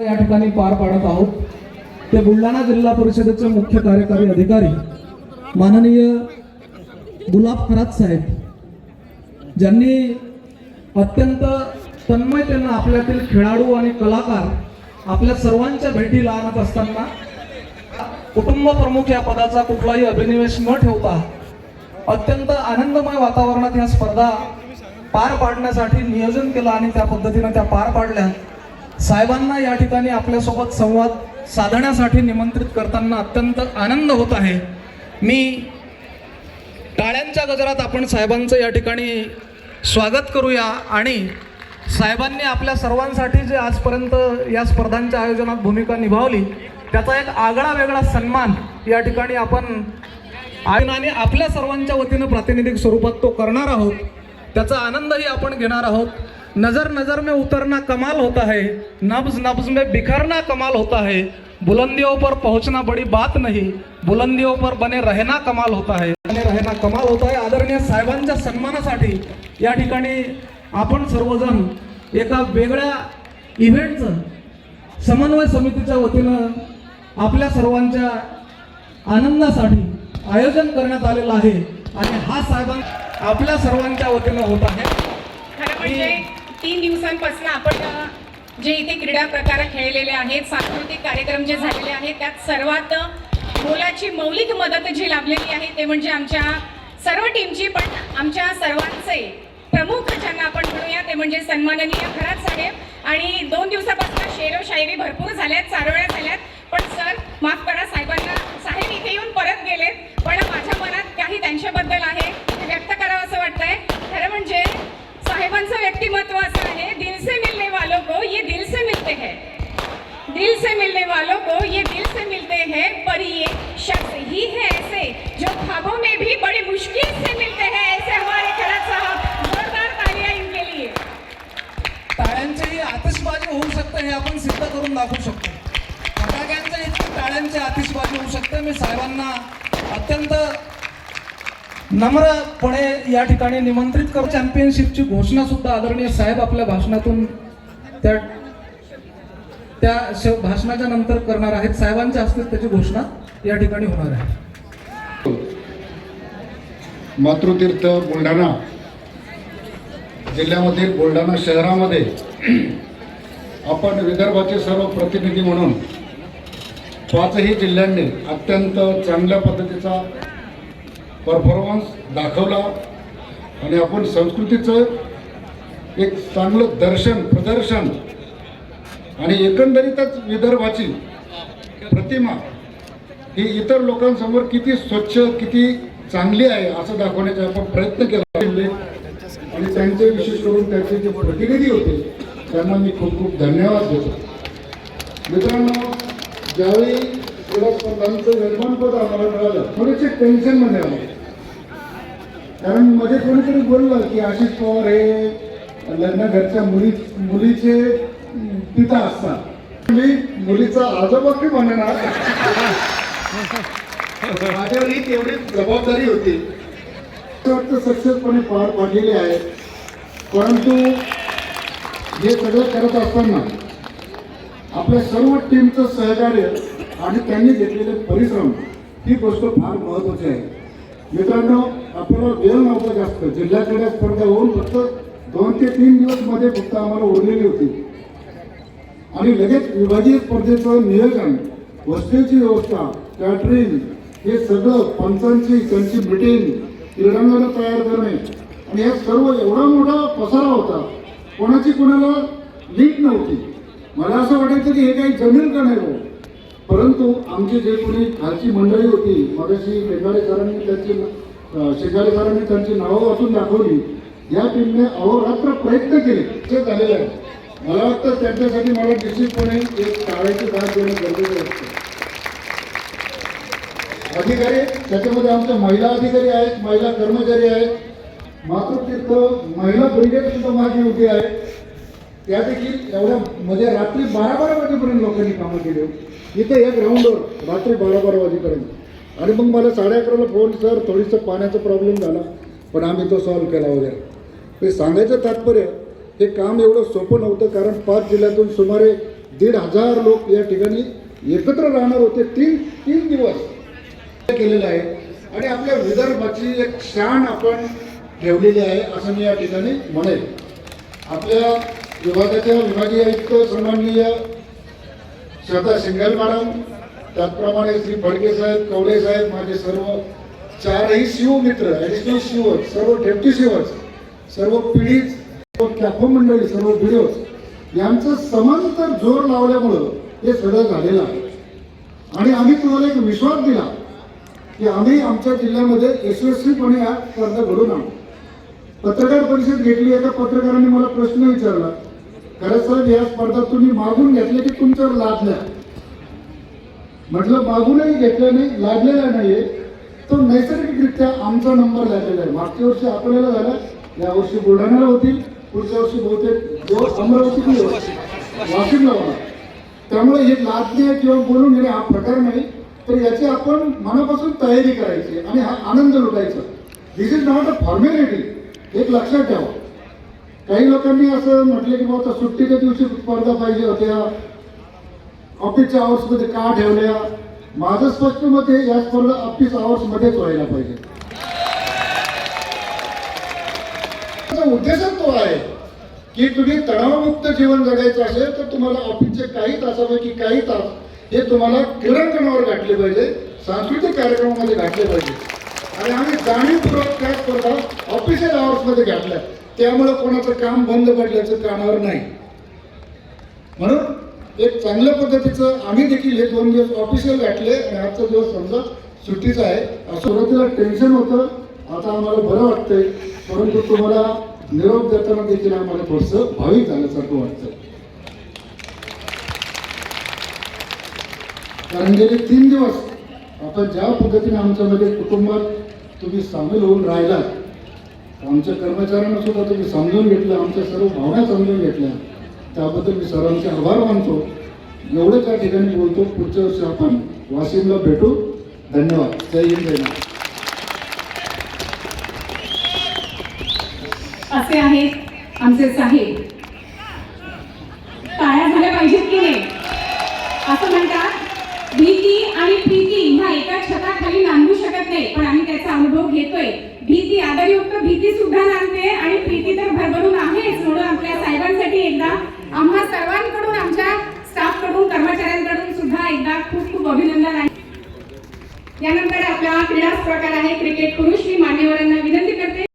या ठिकाणी पार पाडत आहोत. ते बुलढाणा जिल्हा परिषदेचे मुख्य कार्यकारी अधिकारी माननीय गुलाब खरात साहेब ज्यांनी अत्यंत तन्मयतेनं आपल्यातील खेळाडू आणि कलाकार आपल्या सर्वांच्या भेटीला आणत असताना कुटुंब प्रमुख या पदाचा कुठलाही अभिनिवेश न ठेवता अत्यंत आनंदमय वातावरणात या स्पर्धा पार पाडण्यासाठी नियोजन केलं आणि त्या पद्धतीनं त्या पार पाडल्या. साहेबांना या ठिकाणी आपल्यासोबत संवाद साधण्यासाठी निमंत्रित करताना अत्यंत आनंद होत आहे. मी टाळ्यांच्या गजरात आपण साहेबांचं या ठिकाणी स्वागत करूया आणि साहेबांनी आपल्या सर्वांसाठी जे आजपर्यंत या स्पर्धांच्या आयोजनात भूमिका निभावली त्याचा एक आगळा वेगळा सन्मान या ठिकाणी आपण आयोजनाने आपल्या सर्वांच्या वतीनं प्रातिनिधिक स्वरूपात तो करणार आहोत. त्याचा आनंदही आपण घेणार आहोत. नजर नजर में उतरना कमाल होता है नब्ज नब्ज में बिखरना कमाल होता है। बुलंदियों पर पहुंचना बड़ी बात नहीं बुलंदियों पर बने रहना कमाल होता है। बने रहना कमाल होता है। आदरणीय साहेबांच्या सन्मानासाठी या ठिकाणी आपण सर्वजण एका वेगळ्या इव्हेंटचं समन्वय समितीच्या वतीनं आपल्या सर्वांच्या आनंदासाठी आयोजन करण्यात आलेलं आहे. आणि हा साहेबां आपल्या सर्वांच्या वतीनं होत आहे. तीन दिवसांपासून आपण जे इथे क्रीडा प्रकार खेळलेले आहेत सांस्कृतिक कार्यक्रम जे झालेले आहेत त्यात सर्वात मोलाची मौलिक मदत जी लाभलेली आहे ते म्हणजे आमच्या सर्व टीमची. पण आमच्या सर्वांचे प्रमुख ज्यांना आपण म्हणूया ते म्हणजे सन्माननीय खरात साहेब. आणि दोन दिवसापासून शेरो शायरी भरपूर झाल्यात चारोळ्या झाल्यात. पण सर माफ करा साहेबांना साहेब इथे येऊन परत गेलेत. पण माझ्या मनात काही त्यांच्याबद्दल आहे दिल से मिलने वालों को ये दिल से मिलते हैं पर ये शख्स ही है ऐसे जो ख्वाबों में भी बड़ी मुश्किल से मिलते हैं ऐसे हमारे खड़क साहब जोरदार तालियां इनके लिए। टाळ्यांचीही आतिषबाजी होऊ शकते हे आपण सिद्ध करून दाखवू शकतो. फटाक्यांच्या इतकी टाळ्यांची आतिषबाजी होऊ शकते. मी साहेबांना अत्यंत नम्रपणे या ठिकाणी निमंत्रित करू चॅम्पियनशिपची घोषणा सुद्धा आदरणीय साहेब आपल्या भाषणातून त्या त्या श- भाषणाच्या नंतर करणार आहेत. साहेबांच्या हस्ते त्याची घोषणा या ठिकाणी होणार आहे. मातृतीर्थ बुलढाणा जिल्ह्यामध्ये बुलढाणा शहरामध्ये आपण विदर्भाचे सर्व प्रतिनिधी म्हणून पाचही जिल्ह्यांनी अत्यंत चांगल्या पद्धतीचा परफॉर्मन्स दाखवला आणि आपण संस्कृतीचं एक चांगलं दर्शन प्रदर्शन आणि एकंदरीतच विदर्भाची प्रतिमा ही इतर लोकांसमोर किती स्वच्छ किती चांगली आहे असं दाखवण्याचा आपण प्रयत्न केला. आणि त्यांचे विशेष करून त्यांचे जे प्रतिनिधी होते त्यांना मी खूप खूप धन्यवाद देतो. मित्रांनो ज्यावेळी क्रीडा स्पर्धांचं यजमानपद आम्हाला मिळालं थोडेसे टेन्शनमध्ये आलं. कारण मध्ये कोणीतरी बोललं की आशिष पवार हे लग्न घरच्या मुली मुलीचे पिता असतात. मी मुलीचा आजोबा की म्हणणार. माझ्यावर ही तेवढी जबाबदारी होती. वाटतं सक्सेसपणे पार पाडलेली आहे परंतु हे सगळं करत असताना आपल्या सर्व टीमचं सहकार्य आणि त्यांनी घेतलेले परिश्रम ही गोष्ट फार महत्वाची आहे. मित्रांनो आपल्याला वेळ नव्हता जास्त. जिल्ह्याकडे स्पर्धा होऊन फक्त दोन ते तीन दिवसमध्ये फक्त आम्हाला उरलेली होती. आणि लगेच विभागीय स्पर्धेचं नियोजन हॉस्टेलची व्यवस्था कॅटरिंग हे सगळं पंचांची त्यांची मिटिंग क्रीडांगणं तयार करणे. आणि हे सर्व एवढा मोठा पसारा होता कोणाची कोणाला लीक नव्हती. मला असं वाटायचं की हे काही जमीन का नाही परंतु आमची जे कोणी खालची मंडळी होती मगाशी शेगाडे सरांनी त्यांची अं, सरांनी त्यांची नावं वाचून दाखवली. या टीमने अहोरात्र प्रयत्न केले. ते झालेलं आहे मला वाटतं त्यांच्यासाठी मला निश्चितपणे एक टाळायची दाद देणं गरजेचं असतं. अधिकारी त्याच्यामध्ये आमच्या महिला अधिकारी आहेत महिला कर्मचारी आहेत मातृतीर्थ महिला ब्रिगेड सुद्धा माझी उभी आहे त्या देखील एवढ्या म्हणजे रात्री बारा बारा वाजेपर्यंत लोकांनी कामं केली होती. इथे या ग्राउंडवर रात्री बारा बारा वाजेपर्यंत. आणि मग मला साडे अकराला फोन सर थोडीसं पाण्याचा प्रॉब्लेम झाला पण आम्ही तो सॉल्व्ह केला वगैरे. ते सांगायचं तात्पर्य हे काम एवढं सोपं नव्हतं कारण पाच जिल्ह्यातून सुमारे दीड हजार लोक या ठिकाणी एकत्र राहणार होते. तीन तीन दिवस केलेलं आहे. आणि आपल्या विदर्भाची एक शान आपण ठेवलेली आहे असं मी या ठिकाणी म्हणेल. आपल्या विभागाच्या विभागीय आयुक्त सन्माननीय श्रद्धा सिंगल मॅडम त्याचप्रमाणे श्री फडके साहेब कवडे साहेब माझे सर्व चारही शिव मित्र ॲडिशनल शिवच सर्व डेप्टी शिवच सर्व पिढीच कॅफो मंडळी सर्व व्हिडिओज यांचं समांतर जोर लावल्यामुळं हे सगळं झालेलं आहे. आणि आम्ही तुम्हाला एक विश्वास दिला की आम्ही आमच्या जिल्ह्यामध्ये यशस्वीपणे या स्पर्धा घडून आणू. पत्रकार परिषद घेतली एका पत्रकारांनी मला प्रश्न विचारला खरं साहेब या स्पर्धा तुम्ही मागून घेतल्या की तुमच्यावर लादल्या? म्हटलं मागूनही घेतल्या नाही लादलेला नाहीये. तो नैसर्गिकरित्या आमचा नंबर लागलेला आहे. मागच्या वर्षी आपल्याला झाला या वर्षी बुलढाण्याला होतील. पुढच्या वर्षी बहुतेक जो अमरावती वाशिमला होणार. त्यामुळे हे लादणे किंवा बोलून घेणे हा प्रकार नाही. तर याची आपण मनापासून तयारी करायची आणि हा आनंद लुटायचा. This is not a formality एक लक्षात ठेवा. काही लोकांनी असं म्हटलं की बाबा आता सुट्टीच्या दिवशी स्पर्धा पाहिजे होत्या. ऑफिसच्या आवर्समध्ये का ठेवल्या? माझं स्पष्ट मत हे या स्पर्धा ऑफिस आवर्समध्येच व्हायला पाहिजे. त्याचा उद्देशच तो आहे की तुम्ही तणावमुक्त जीवन जगायचं असेल तर तुम्हाला ऑफिसचे काही तासापैकी काही तास हे तुम्हाला क्रीडांगणावर गाठले पाहिजे सांस्कृतिक कार्यक्रमामध्ये घातले पाहिजे. आणि आम्ही जाणीवपूर्वक त्या स्पर्धा ऑफिशियल आवर्समध्ये घातल्या. त्यामुळे कोणाचं काम बंद पडल्याचं कानावर नाही. म्हणून एक चांगल्या पद्धतीचं आम्ही देखील हे दोन दिवस ऑफिशियल गाठले आणि आजचा दिवस समजा सुट्टीचा आहे. सुरुवातीला टेन्शन होतं. आता आम्हाला बरं वाटतंय परंतु तुम्हाला निरोप देताना देखील आम्हाला थोडंसं भाविक झाल्यासारखं वाटतं कारण गेले तीन दिवस आता ज्या पद्धतीने आमच्यामध्ये कुटुंबात तुम्ही सामील होऊन राहिलात आमच्या कर्मचाऱ्यांना सुद्धा तुम्ही समजून घेतलं आमच्या सर्व भावना समजून घेतल्या त्याबद्दल मी सर्वांचे आभार मानतो. एवढं त्या ठिकाणी बोलतो. पुढच्या वर्षी आपण वाशिमला भेटू. धन्यवाद. जय हिंद जय महाराज असे आहेत आमचे साहेब. टाळ्या झाल्या पाहिजेत की नाही? असं म्हणतात भीती आणि प्रीती ह्या एका छताखाली नांदू शकत नाही पण आम्ही त्याचा अनुभव घेतोय. भीती आदरयुक्त भीती सुद्धा नांदते आणि प्रीती तर भरभरून आहेच म्हणून आपल्या साहेबांसाठी एकदा आम्हा सर्वांकडून आमच्या स्टाफकडून कर्मचाऱ्यांकडून सुद्धा एकदा खूप खूप अभिनंदन आहे. यानंतर आपला क्रीडा प्रकार आहे क्रिकेट पुरुष. मी मान्यवरांना विनंती